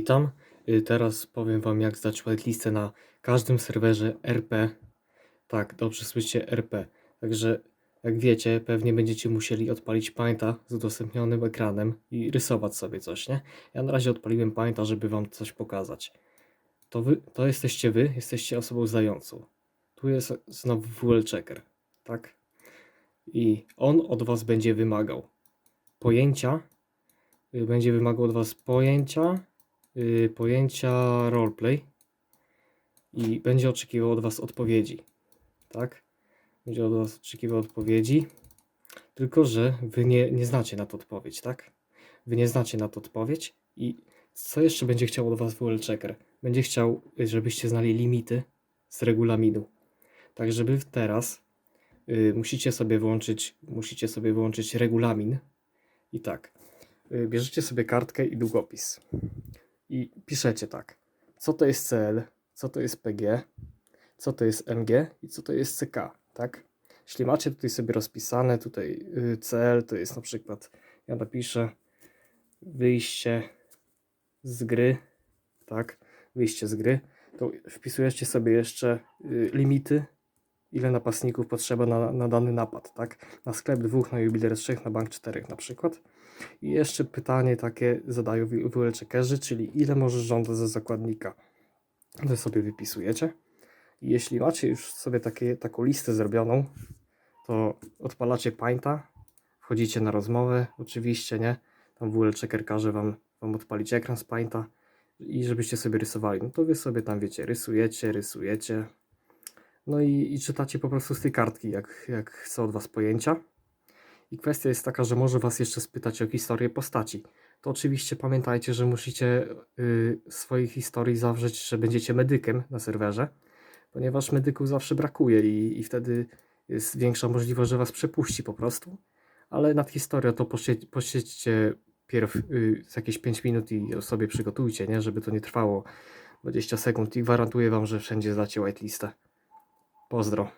Witam. Y, Teraz powiem Wam, jak zdać whitelistę na każdym serwerze RP. Tak, dobrze słyszycie RP. Także, jak wiecie, pewnie będziecie musieli odpalić Painta z udostępnionym ekranem i rysować sobie coś, nie? Ja na razie odpaliłem Painta, żeby Wam coś pokazać. To Wy, to jesteście Wy, jesteście osobą zdającą. Tu jest znowu WL Checker, tak? I on od Was będzie wymagał pojęcia, y, będzie wymagał od Was pojęcia, pojęcia roleplay i będzie oczekiwał od Was odpowiedzi. Tak? Będzie od Was oczekiwał odpowiedzi. Tylko, że Wy nie, nie znacie na to odpowiedź, tak? Wy nie znacie na to odpowiedź i co jeszcze będzie chciał od Was WL Checker? Będzie chciał, y, żebyście znali limity z regulaminu. Tak, żeby teraz y, musicie sobie włączyć, musicie sobie włączyć regulamin i tak. y, Bierzecie sobie kartkę i długopis i piszecie tak. Co to jest CL, co to jest PG, co to jest MG i co to jest CK, tak? Jeśli macie tutaj sobie rozpisane, tutaj y, CL to jest na przykład, ja napiszę wyjście z gry, tak? Wyjście z gry, to wpisujecie sobie jeszcze y, limity, ile napastników potrzeba na, na dany napad, tak? Na sklep dwóch, na jubiler trzech, na bank czterech na przykład. I jeszcze pytanie takie zadają WL checkerzy, czyli ile możesz żądać za zakładnika. To sobie wypisujecie. I jeśli macie już sobie takie, taką listę zrobioną, to odpalacie Painta, wchodzicie na rozmowę, oczywiście, nie? Tam WL checker każe wam, wam odpalić ekran z Painta i żebyście sobie rysowali. No to wy sobie tam wiecie, rysujecie, rysujecie. No i, i czytacie po prostu z tej kartki, jak, jak chce od was pojęcia. I kwestia jest taka, że może Was jeszcze spytać o historię postaci. To oczywiście pamiętajcie, że musicie y, swojej historii zawrzeć, że będziecie medykiem na serwerze, ponieważ medyków zawsze brakuje i, i wtedy jest większa możliwość, że Was przepuści po prostu. Ale nad historią to posie- posiedźcie pierw y, jakieś 5 minut i sobie przygotujcie, nie? żeby to nie trwało 20 sekund i gwarantuję Wam, że wszędzie zdacie whitelistę. Pozdro.